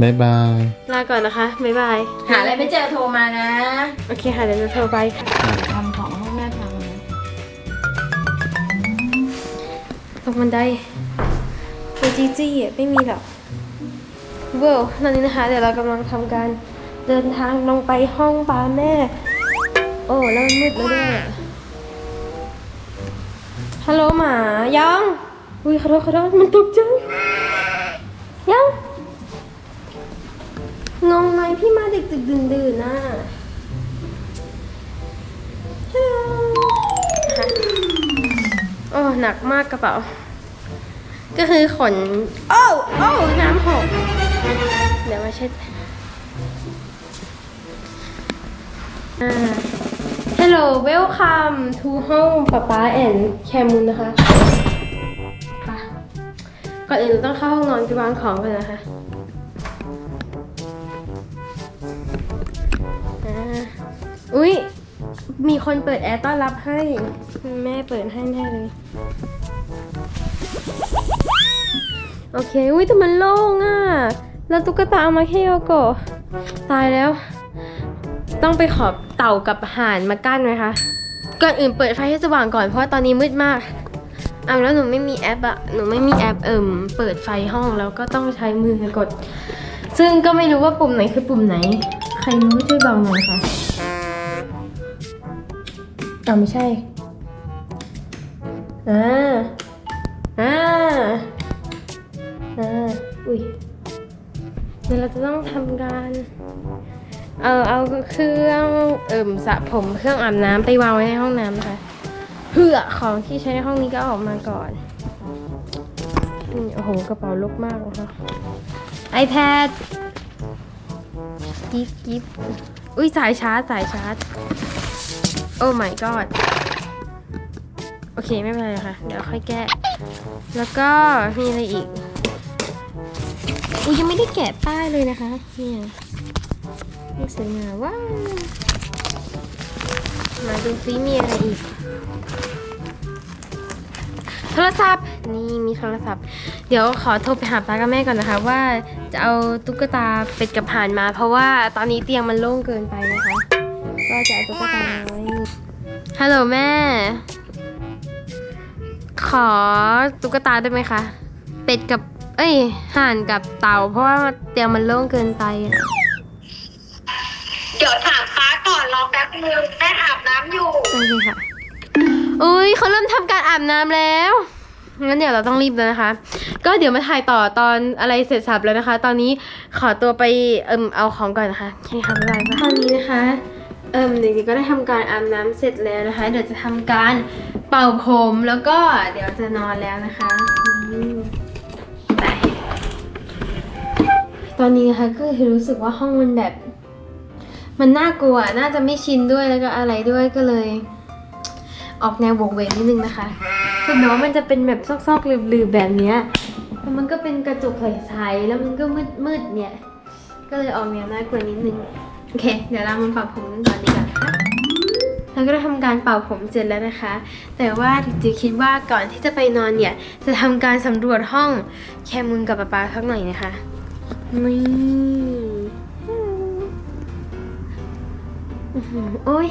บ๊ายบาย ลาก่อนนะคะ บ๊ายบาย หาอะไรไม่เจอโทรมานะ โอเคค่ะเดี๋ยวจะโทรไปค่ะทำของให้แม่ทำนะตกบันไดตัวจีจี้อะไม่มีหรอกเว้าวตอนนี้นะคะ เดี๋ยวเรากำลังทำการเดินทางลงไปห้องปลาแม่ โอ้แล้วมันมืดแล้วด้วยอะฮัลโหลหมา ยัง อุ้ยขอโทษขอโทษมันตกใจยังงงไหม พี่มาดึกดึกดื่นดื่นๆน่ะฮัลโหลนะคะโอ้หนักมากกระเป๋า ก็คือขน โอ้โอ้น้ำหก เดี๋ยวมาเช็ดอ่า Hello welcome to home ป๊าป๊า and แคมุนนะคะค่ะก่อนอื่นเราต้องเข้าห้องนอนไปวางของกันนะคะ อุ๊ย มีคนเปิดแอร์ต้อนรับให้ แม่เปิดให้แน่เลย โอเค อุ้ยแต่มันโล่งอะ แล้วตุ๊กตาเอามาแค่โยโกะตายแล้ว ต้องไปขอบเต่ากับห่านมากั้นไหมคะ ก่อนอื่นเปิดไฟให้สว่างก่อนเพราะว่าตอนนี้มืดมากเอาแล้วหนูไม่มีแอปอะหนูไม่มีแอปเอิ่มเปิดไฟห้องแล้วก็ต้องใช้มือกด ซึ่งก็ไม่รู้ว่าปุ่มไหนคือปุ่มไหน ใครรู้ช่วยบอกหน่อยค่ะ อ่าไม่ใช่ อ่า อ่า อ่า อุ้ยเดี๋ยวเราจะต้องทำการ เออเอาเครื่องเอิ่มสระผมเครื่องอาบน้ำไปวางไว้ในห้องน้ำนะคะเพื่อของที่ใช้ในห้องนี้ก็ออกมาก่อนนี่โอ้โหกระเป๋าลกมากนะคะ iPad กิฟกิฟอุ้ยสายชาร์จสายชาร์จ โอ้ my god โอเค ไม่เป็นไรค่ะ เดี๋ยวค่อยแก้แล้วก็มีอะไรอีกอุ้ยยังไม่ได้แกะป้ายเลยนะคะ เนี่ยนี่สวยงามว้าวมาดูซิมีอะไรอีก โทรศัพท์นี่มีโทรศัพท์ เดี๋ยวขอโทรไปหาป้ากับแม่ก่อนนะคะ ว่าจะเอาตุ๊กตาเป็ดกับห่านมา เพราะว่าตอนนี้เตียงมันโล่งเกินไปนะคะ ก็จะเอาตุ๊กตาไว้นี่ฮัลโหลแม่ ขอตุ๊กตาได้ไหมคะ เป็ดกับ เอ้ย ห่านกับเต่า เพราะว่าเตียงมันโล่งเกินไปอะเดี๋ยวถามฟ้าก่อนรอแป๊บนึงแม่อาบน้ำอยู่ โอเคค่ะ อุ้ยเขาเริ่มทำการอาบน้ำแล้ว งั้นเดี๋ยวเราต้องรีบแล้วนะคะ ก็เดี๋ยวมาถ่ายต่อตอนอะไรเสร็จสับแล้วนะคะ ตอนนี้ขอตัวไปเอิมเอาของก่อนนะคะโอเคค่ะบ๊ายบายค่ะตอนนี้นะคะ เอิมเด็กๆก็ได้ทำการอาบน้ำเสร็จแล้วนะคะ เดี๋ยวจะทำการเป่าผมแล้วก็เดี๋ยวจะนอนแล้วนะคะตอนนี้นะคะก็คือรู้สึกว่าห้องมันแบบ มันน่ากลัวน่าจะไม่ชินด้วยแล้วก็อะไรด้วยก็เลย ออกแนวโบกเวกนิดนึงนะคะคือแม้ว่ามันจะเป็นแบบซอกๆหลืบๆแบบเนี้ยแต่มันก็เป็นกระจกใสๆแล้วมันก็มืดๆเนี่ย ก็เลยออกแนวน่ากลัวนิดนึง โอเค เดี๋ยวเรามาเป่าผมกันก่อนดีกว่านะคะเราก็ได้ทำการเป่าผมเสร็จแล้วนะคะ แต่ว่าจิ๋วคิดว่าก่อนที่จะไปนอนเนี่ย จะทำการสำรวจห้องแคมุนกับป๊าป๊าสักหน่อยนะคะ นี่อื้อหือโอ้ย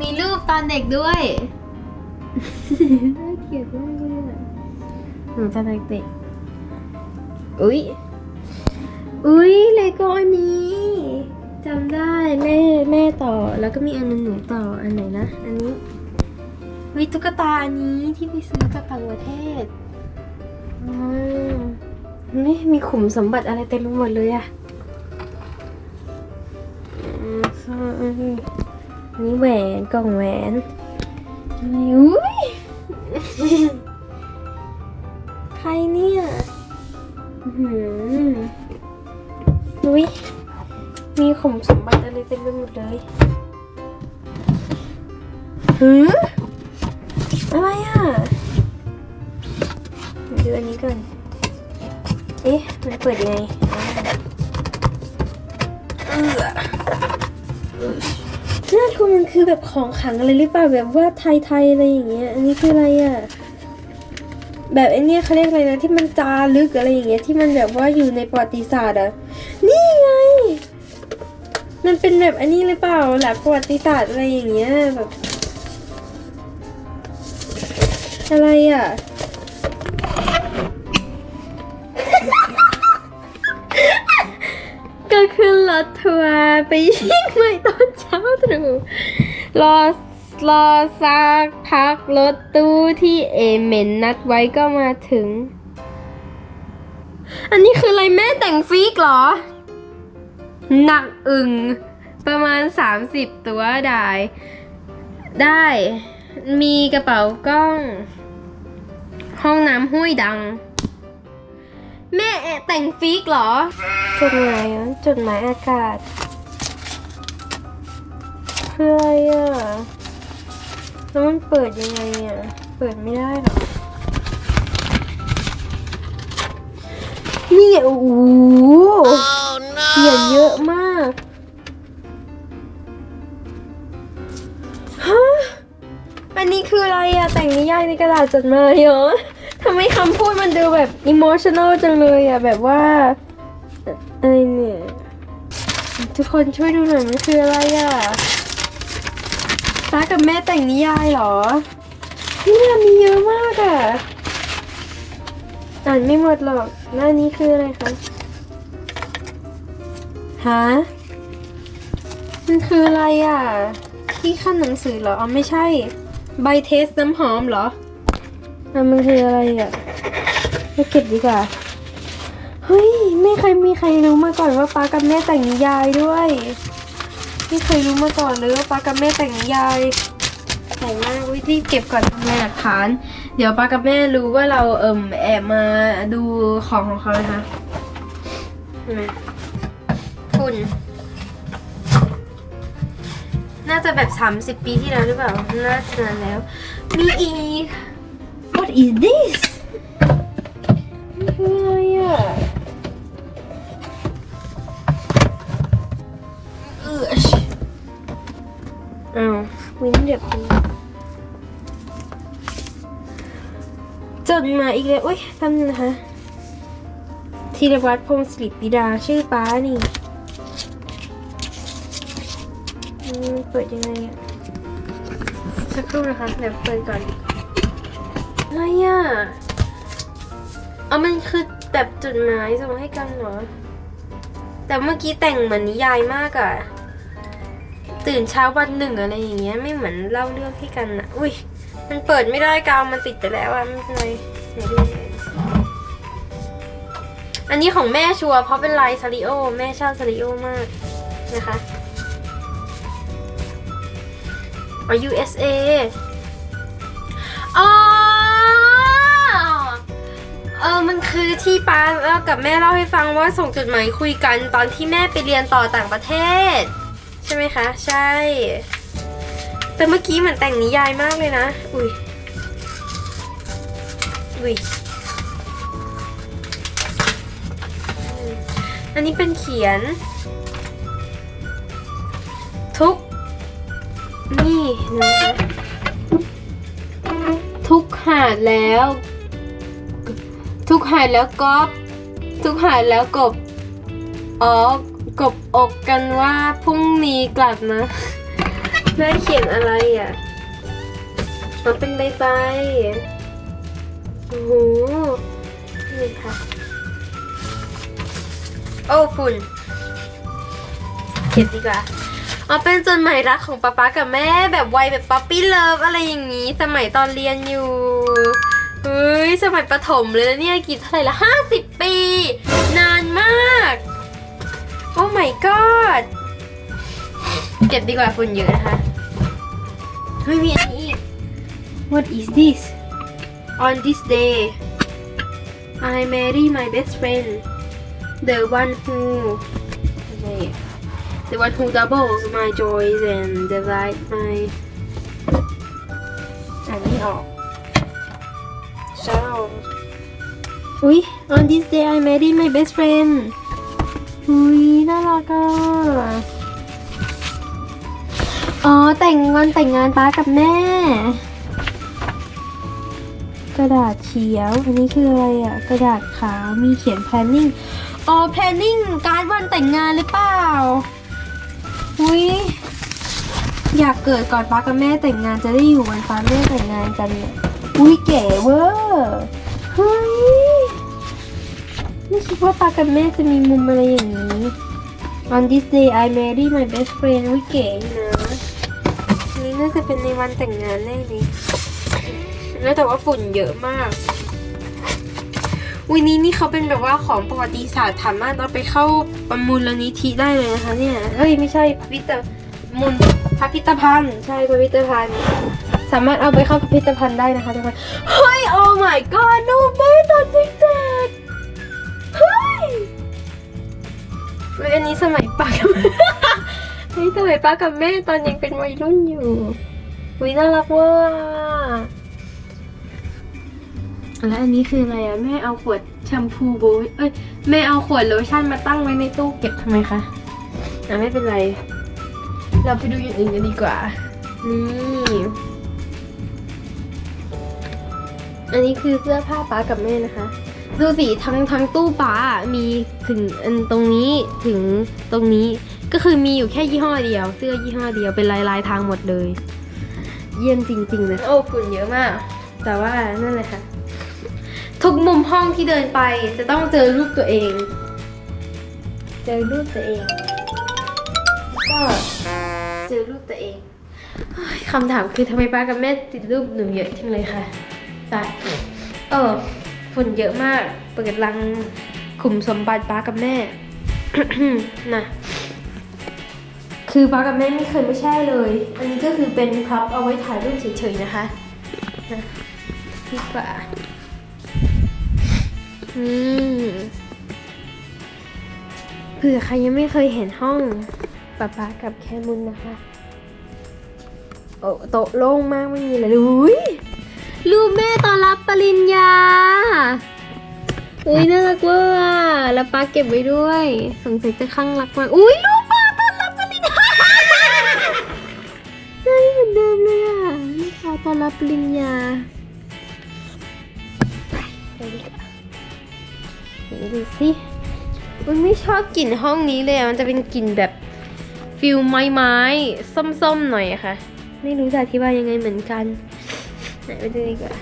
มีรูปตอนเด็กด้วยน่าเกลียดมากเลยอะหนูตอนเด็กๆอุ้ย อุ้ยเลโก้อันนี้ จำได้แม่แม่ต่อแล้วก็มีอันนึงหนูต่ออันไหนนะ อันนี้วิตุ๊กตาอันนี้ที่ไปซื้อจากต่างประเทศอืมนี่มีขุมสมบัติอะไรเต็มไปหมดเลยอะอืมใช่อันนี้แหวนกล่องแหวนอุ้ยใครเนี่ย อื มีขุมสมบัติอะไรเต็มไปหมดเลยหืออะไรอะเดี๋ยวดูอันนี้ก่อน เอ๊ะ มันเปิดยังไงเออน่ากลัวมันคือแบบของขังอะไรหรือเปล่าแบบว่าไทยๆอะไรอย่างเงี้ย อันนี้คืออะไรอะ แบบไอ้เนี่ยเขาเรียกอะไรนะที่มันจารึกอะไรอย่างเงี้ยที่มันแบบว่าอยู่ในประวัติศาสตร์อะนี่ไง มันเป็นแบบอันนี้หรือเปล่าแหลักประวัติศาสตร์อะไรอย่างเงี้ยแบบอะไรอะ ก็ขึ้นรถทัวร์ไปเชียงใหม่ตอนเช้าตรู่รอรอสักพักรถตู้ที่เอเมนนัดไว้ก็มาถึง อันนี้คืออะไรแม่แต่งฟิกเหรอ หนักอึงประมาณ 30 ตัวได้ได้ มีกระเป๋ากล้อง ห้องน้ำห้วยดัง แม่แต่งฟิกเหรอ จดหมายจดหมายอากาศคืออะไรอะแล้วมันเปิดยังไงอะ เปิดไม่ได้หรอ นี่โอ้ ในกระดาษจดหมายเหรอทำไมคำพูดมันดูแบบอิโมชัน a ลจังเลยอะแบบว่าอะไรเนี่ยทุกคนช่วยดูหน่อยมันคืออะไรอะตากับแม่แต่งนิยายเหรอเนี่ยมีเยอะมากอะอ่านไม่หมดหรอกหน้านี้คืออะไรคะฮะมันคืออะไรอะที่ขั้นหนังสือเหรออ๋อไม่ใช่ ใบเทสน้ำหอมเหรออะมันคืออะไรอะไปเก็บดีกว่า เฮ้ย ไม่เคยมีใครรู้มาก่อนว่าป้ากับแม่แต่งนิยายด้วย ไม่เคยรู้มาก่อนเลยว่าป้ากับแม่แต่งนิยายแต่งมากวิธีเก็บก่อนทำลายหลักฐาน เดี๋ยวป้ากับแม่รู้ว่าเราเอิ่มแอบมาดูของของเขานะคะเห็นไหมฝุ่น น่าจะแบบ 30 ปีที่แล้วหรือเปล่า น่าจะนานแล้ว มีอีก What is this นี่คืออะไรอะเอออ้าววินเดี๋ยวจดหมายอีกแล้วอุ้ยทำนึงนะคะธีรวัตรพงศ์ศิริปิดาชื่อป้านี่ เปิดยังไงอะสักครู่นะคะเดี๋ยวเปิดก่อนอะไรอะเอามันคือแบบจดหมายส่งให้กันเหรอ แต่เมื่อกี้แต่งเหมือนนิยายมากอะตื่นเช้าวันหนึ่งอะไรอย่างเงี้ยไม่เหมือนเล่าเรื่องให้กันอะอุ้ยมันเปิดไม่ได้กาวมันติดไปแล้วอะไม่เป็นไรเดี๋ยวดูอันนี้ของแม่ชัวร์เพราะเป็นลายซาริโอ แม่ชอบซาริโอมากนะคะ อ๋อ USA อ๋อเออมันคือที่ป้าเล่ากับแม่เล่าให้ฟังว่าส่งจดหมายคุยกันตอนที่แม่ไปเรียนต่อต่างประเทศ ใช่ไหมคะ ใช่ แต่เมื่อกี้เหมือนแต่งนิยายมากเลยนะ อุ้ยอุ้ยอันนี้เป็นเขียน ทุก นี่นะคะทุกหาดแล้ว ทุกหาดแล้วกอบทุกหาดแล้วกบอ๋อกบอกกันว่าพรุ่งนี้กลับนะแม่เขียนอะไรอะมันเป็นใบใบโอ้โหนี่ค่ะ โอ้ฝุ่นเก็บดีกว่า เอาเป็นจดหมายรักของป๊าป๊ากับแม่แบบวัยแบบป๊อปปี้เลิฟอะไรอย่างนี้ สมัยตอนเรียนอยู่เฮ้ยสมัยประถมเลยนะเนี่ยกี่เท่าไหร่ละห้าสิบปี นานมาก โอ้ my god เก็บดีกว่าฝุ่นเยอะนะคะ เฮ้ยมีอันนี้อีก What is this On this day I marry my best friend the one who อะไร The one who doubles my joys and delight my อ่านไม่ออก sorrow อุ๊ย on this day I married my best friend อุ๊ยน่ารักอะอ๋อ แต่งวันแต่งงานป้ากับแม่ กระดาษเขียว อันนี้คืออะไรอะ่ะ กระดาษขาวมีเขียน planning อ๋อ planning การวันแต่งงานหรือเปล่า อุ้ยอยากเกิดก่อนป้ากับแม่แต่งงานจะได้อยู่วันป้าแม่แต่งงานกันเนี่ยอุ้ยเก๋เวอร์เฮ้ยไม่คิดว่าป้ากับแม่จะมีมุมอะไรอย่างนี้ On this day I marry my best friend อุ้ยเก๋อยู่นะอันนี้น่าจะเป็นในวันแต่งงานแน่เลยแล้วแต่ว่าฝุ่นเยอะมาก วันนี้นี่เขาเป็นแบบว่าของประวัติศาสตร์สามารถเอาไปเข้าประมูลนิธิได้เลยนะคะเนี่ยเอ้ยไม่ใช่พิพิธมูลพิพิธภัณฑ์ใช่พิพิธภัณฑ์ สามารถเอาไปเข้าพิพิธภัณฑ์ได้นะคะทุกคนเฮ้ยโอ้ my god รูปแม่ตอนเด็กๆเฮ้ยอันนี้สมัยป้ากับเฮ้ยสมัยป้ากับแม่ตอนยังเป็นวัยรุ่นอยู่วิน่ารักว่า แล้วอันนี้คืออะไรอะแม่เอาขวดแชมพูโบยเอ้ยแม่เอาขวดโลชั่นมาตั้งไว้ในตู้เก็บทำไมคะอะไม่เป็นไร เราไปดูอย่างอื่นกันดีกว่า นี่อันนี้คือเสื้อผ้าป้ากับแม่นะคะ ดูสิทั้งทั้งตู้ป้าอะมีถึงอันตรงนี้ถึงตรงนี้ก็คือมีอยู่แค่ยี่ห้อเดียว เสื้อยี่ห้อเดียวเป็นลายลายทางหมดเลย เยี่ยมจริงๆเลยโอ้ฝุ่นเยอะมาก แต่ว่านั่นแหละค่ะ ทุกมุมห้องที่เดินไปจะต้องเจอรูปตัวเอง เจอรูปตัวเองก็เจอรูปตัวเองเฮ้ยคำถามคือทำไมป้ากับแม่ติดรูปหนูเยอะจังเลยค่ะตายเออฝุ่นเยอะมาก เปิดรังขุมสมบัติป้ากับแม่ นะคือป้ากับแม่ไม่เคยไม่ใช่เลย อันนี้ก็คือเป็นพับเอาไว้ถ่ายรูปเฉยๆนะคะนะดีกว่า เผื่อใครยังไม่เคยเห็นห้องป้าป้ากับแคมุนนะคะ โอ้โต๊ะโล่งมากไม่มีเลยอุ้ยรูปแม่ตอนรับปริญญา อุ้ยน่ารักเวอร์อะแล้วป้าเก็บไว้ด้วย สงสัยจะข้างรักมาก อุ้ยรูปป้าตอนรับปริญญาได้เหมือนเดิมเลยอะนี่ป้าตอนรับปริญญา นดูสิอุ้ยไม่ชอบกลิ่นห้องนี้เลยมันจะเป็นกลิ่นแบบฟิลไม้ไม้ส้มๆหน่อยอะค่ะ ไม่รู้จะอธิบายยังไงเหมือนกัน ไหนไปดูดีกว่า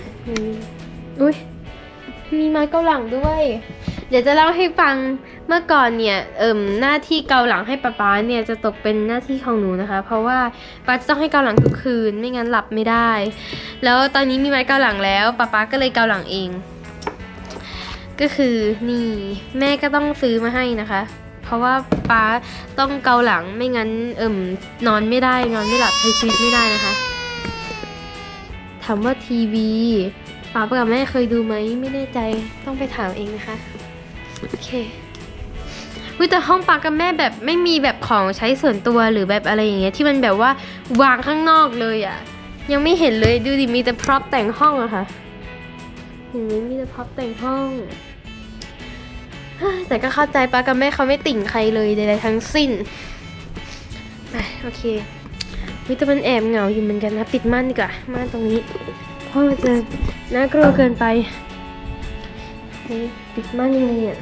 อุ้ยมีไม้เกาหลังด้วย เดี๋ยวจะเล่าให้ฟังเมื่อก่อนเนี่ยเอิ่มหน้าที่เกาหลังให้ป๊าป๊าเนี่ยจะตกเป็นหน้าที่ของหนูนะคะ เพราะว่าป๊าจะต้องให้เกาหลังทุกคืนไม่งั้นหลับไม่ได้ แล้วตอนนี้มีไม้เกาหลังแล้วป๊าป๊าก็เลยเกาหลังเอง ก็คือนี่แม่ก็ต้องซื้อมาให้นะคะ เพราะว่าป๊าต้องเกาหลังไม่งั้นเอิ่มนอนไม่ได้นอนไม่หลับใช้ชีวิตไม่ได้นะคะถามว่าทีวีป้ากับแม่เคยดูไหมไม่แน่ใจต้องไปถามเองนะคะโอเควิแต่ห้องป้ากับแม่แบบไม่มีแบบของใช้ส่วนตัวหรือแบบอะไรอย่างเงี้ยที่มันแบบว่าวางข้างนอกเลยอะ่ะยังไม่เห็นเลยดูดิมีแต่พร็อพแต่งห้องอะค่ะ ห็นไหมมีแต่พับแต่งห้อง แต่ก็เข้าใจป้ากับแม่เขาไม่ติ่งใครเลยใดๆทั้งสิ้นอ่โอเควิตามันแอบเหงาอยู่เหมือนกันนะปิดม่านดีกว่าม่านตรงนี้ เพราะมันจะน่ากลัวเกินไปปิดม่านยังไงอะ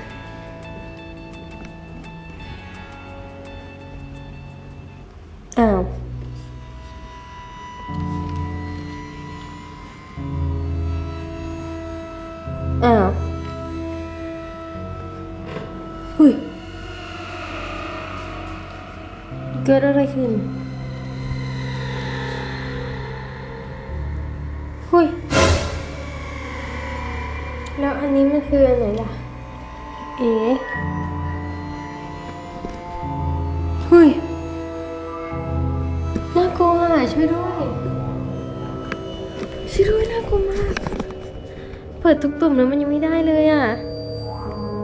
อ้าวเฮ้ยเกิดอะไรขึ้น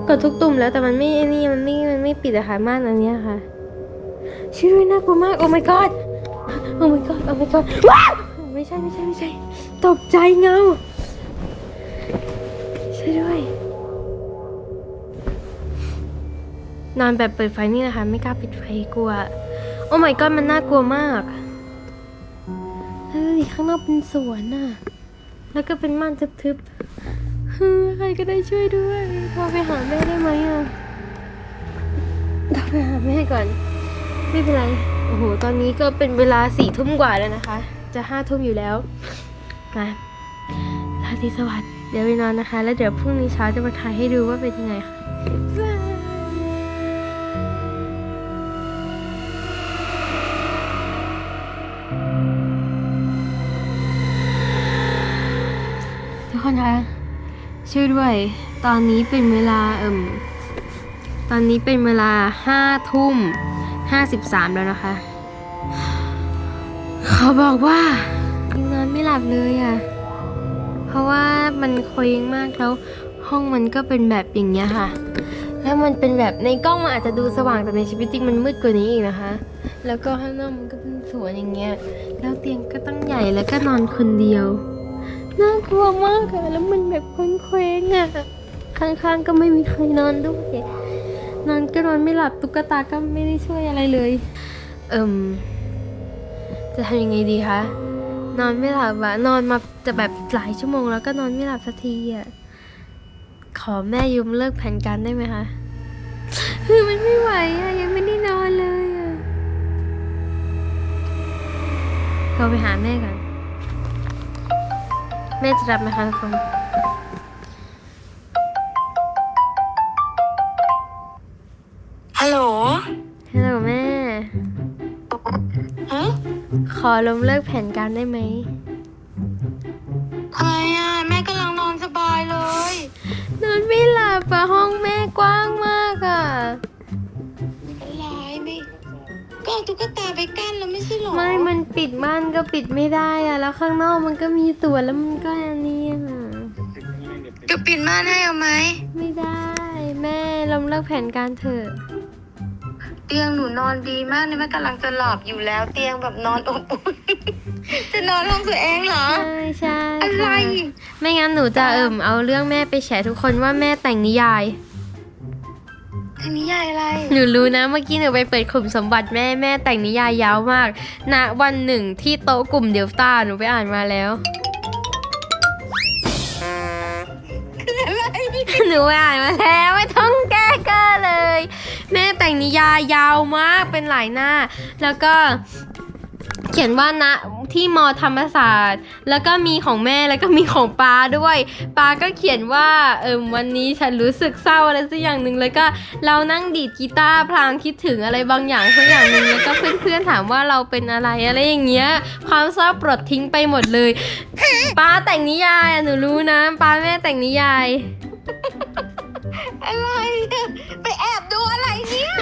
กดทุกตุ่มแล้วแต่มันไม่ไอ้นี่มันไม่มันไม่ปิดอะค่ะม่านอันเนี้ยค่ะช่วยด้วยน่ากลัวมากโอ้ my god โอ้ my god โอ้ my god ว้าวไม่ใช่ไม่ใช่ไม่ใช่ ตกใจเงาช่ด้วย นอนแบบเปิดไฟนี่นะคะ ไม่กล้าปิดไฟกลัว โอ้ my god มันน่ากลัวมากเฮ้ยข้างนอกเป็นสวนน่ะ แล้วก็เป็นม่านทึบๆ ใครก็ได้ช่วยด้วยโทรไปหาแม่ได้ไหมอะโทรไปหาแม่ก่อน ไม่เป็นไร โอ้โห ตอนนี้ก็เป็นเวลาสี่ทุ่มกว่าแล้วนะคะ จะห้าทุ่มอยู่แล้วมาราตรีสวัสดิ์ เดี๋ยวไปนอนนะคะ แล้วเดี๋ยวพรุ่งนี้เช้าจะมาถ่ายให้ดูว่าเป็นยังไงค่ะบายทุกคนคะ ช่วยด้วย ตอนนี้เป็นเวลาเอิ่มตอนนี้เป็นเวลาห้าทุ่มห้าสิบสามแล้วนะคะ เขาบอกว่ายังนอนไม่หลับเลยอะ่ะ เพราะว่ามันเคว้งมากแล้ว ห้องมันก็เป็นแบบอย่างเงี้ยค่ะ แล้วมันเป็นแบบในกล้องมันอาจจะดูสว่างแต่ในชีวิตจริงมันมืดกว่านี้อีกนะคะ แล้วก็ข้างนอกมันก็เป็นสวนอย่างเงี้ย แล้วเตียงก็ตั้งใหญ่แล้วก็นอนคนเดียว น่ากลัวมากอะแล้วมันแบบเคว้งๆอะข้างๆก็ไม่มีใครนอนด้วยนอนก็นอนไม่หลับตุ๊กตาก็ไม่ได้ช่วยอะไรเลย เอิมจะทำยังไงดีคะนอนไม่หลับอะนอนมาจะแบบหลายชั่วโมงแล้วก็นอนไม่หลับสักทีอะขอแม่ยุมเลิกแผนการได้ไหมคะคือมันไม่ไหวอะยังไม่ได้นอนเลยอะโทรไปหาแม่ก่อน แม่จะรับไหมคะทุกคนฮัลโหลฮัลโหลแม่ ฮะขอล้มเลิกแผนการได้ไหม อะไรอะ แม่กำลังนอนสบายเลย นอนไม่หลับอะห้องแม่กว้างมากอะอะไรไม่ก็เอาตุ๊กตาไปกั้นแล้วไม่ใช่หรอ ไม่มัน ปิดม่านก็ปิดไม่ได้อะแล้วข้างนอกมันก็มีสวนแล้วมันก็อันนี้อะจะปิดม่านให้เอาไหมไม่ได้ แม่ล้มเลิกแผนการเถอะเตียงหนูนอนดีมากเลยแม่กำลังจะหลับอยู่แล้วเตียงแบบนอนอบอุ่น จะนอนห้องตัวเองเหรอ ใช่ใช่อะไรค่ะไม่งั้นหนูจะเอิ่มเอาเรื่องแม่ไปแฉทุกคนว่าแม่แต่งนิยาย อันนี้ยายอะไร หนูรู้นะเมื่อกี้หนูไปเปิดขุมสมบัติแม่แม่แต่งนิยายยาวมากณวันหนึ่งที่โต๊ะกลุ่มเดลต้าหนูไปอ่านมาแล้ว หนูไปอ่านมาแล้วไม่ต้องแก้เก็เลย แม่แต่งนิยายยาวมากเป็นหลายหน้า แล้วก็ เขียนว่านะที่มอธรรมศาสตร์ แล้วก็มีของแม่แล้วก็มีของปาด้วยปาก็เขียนว่าเอิมวันนี้ฉันรู้สึกเศร้าอะไรสักอย่างหนึ่งแล้วก็เรานั่งดีดกีตาร์พลางคิดถึงอะไรบางอย่างสักอย่างหนึ่งแล้วก็เพื่อนๆถามว่าเราเป็นอะไรอะไรอย่างเงี้ยความเศร้าปลดทิ้งไปหมดเลยปาแต่งนิยายอะหนูรู้นะปาแม่แต่งนิยายอะไรอะไปแอบดูอะไรเนี่ย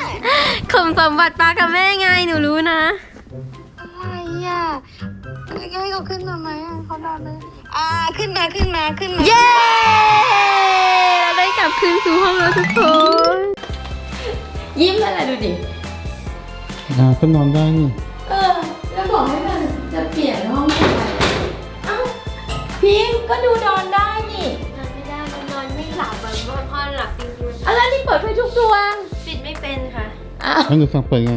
ขุมสมบัติปากับแม่ไงหนูรู้นะ อะไรอะให้เขาขึ้นมาไหมอะเขานอนเลยอ่าขึ้นมาขึ้นมาขึ้นมาเย้เราได้กลับคืนสู่ห้องแล้วทุกคน ยิ้มอะไรดูดิ อ่าก็นอนได้นี่เออ แล้วบอกให้มันจะเปลี่ยนห้องทำไมเอ้าพิมพ์ก็ดูนอนได้นี่ นอนไม่ได้มันนอนไม่หลับแบบว่าพอหลับจริงๆมันอะไรนี่เปิดไฟทุกดวง ปิดไม่เป็นค่ะ อ้าว แล้วหนูสั่งเปิดไง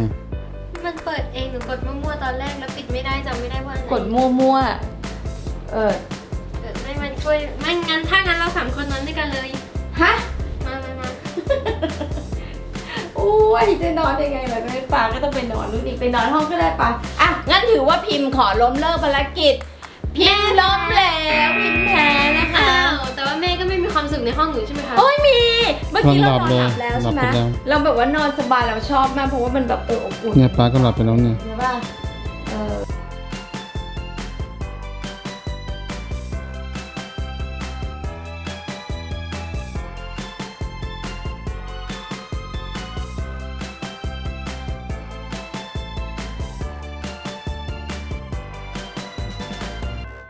มันเปิดเองหนูกดมั่วๆตอนแรกแล้วปิดไม่ได้จำไม่ได้ว่าอันไหนกดมั่วๆเออเกิดไม่มันช่วยไม่งั้นถ้างั้นเราสามคนนอนด้วยกันเลยฮะมามามาโอ้ยจะนอนยังไงล่ะไม่ปาก็ต้องไปนอนนู่นอีกไปนอนห้องก็ได้ปะอะงั้นถือว่าพิมพ์ขอล้มเลิกภารกิจ พิมพ์ล้มแล้วพิมพ์แพ้นะคะ อ้าวแต่ว่าแม่ก็ไม่มีความสุขในห้องหนูใช่ไหมคะ โอ้ยมี เมื่อกี้เรานอนหลับหลัแล้วบใช่ไหมไปแล้วเราแบบว่านอนสบายเราชอบมากเพราะว่ามันแบบเอออบอุ่นเนี่ยป้าก็หลับไปแล้วเนี่ย ใช่ไหม